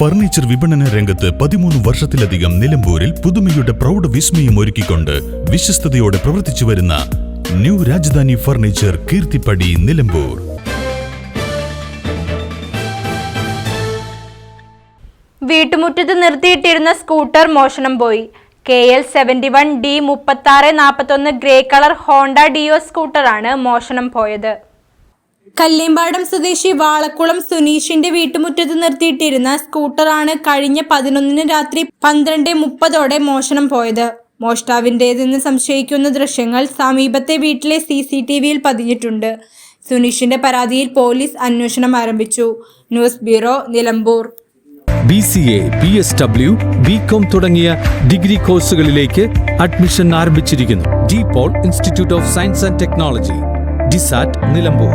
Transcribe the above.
Furniture വിപണന രംഗത്ത് പതിമൂന്ന് വർഷത്തിലധികം നിലമ്പൂരിൽ പുതുമയുടെ പ്രൗഢ വിസ്മയം ഒരുക്കിക്കൊണ്ട് വിശ്വസ്തയോടെ പ്രവർത്തിച്ചു വരുന്ന ന്യൂ രാജധാനി ഫർണിച്ചർ കീർത്തിപ്പടി നിലമ്പൂർ. വീട്ടുമുറ്റത്ത് നിർത്തിയിട്ടിരുന്ന സ്കൂട്ടർ മോഷണം പോയി. K L seventy one D മുപ്പത്തി ആറ് നാൽപ്പത്തൊന്ന് ഗ്രേ കളർ ഹോണ്ട ഡിയോ സ്കൂട്ടറാണ് മോഷണം പോയത്. കല്ലേമ്പാടം സ്വദേശി വാളക്കുളം സുനീഷിന്റെ വീട്ടുമുറ്റത്ത് നിർത്തിയിട്ടിരുന്ന സ്കൂട്ടറാണ് കഴിഞ്ഞ പതിനൊന്നിന് രാത്രി പന്ത്രണ്ട് മുപ്പതോടെ മോഷണം പോയത്. മോഷ്ടാവിന്റേതെന്ന് സംശയിക്കുന്ന ദൃശ്യങ്ങൾ സമീപത്തെ വീട്ടിലെ സി സി ടി വിയിൽ പതിഞ്ഞിട്ടുണ്ട്. സുനീഷിന്റെ പരാതിയിൽ പോലീസ് അന്വേഷണം ആരംഭിച്ചു. News bureau Nilambur. B C A B S W B com തുടങ്ങിയ ഡിഗ്രി കോഴ്സുകളിലേക്ക് അഡ്മിഷൻ ആരംഭിച്ചിരിക്കുന്നു. De Paul institute of science and technology DiSAT Nilambur.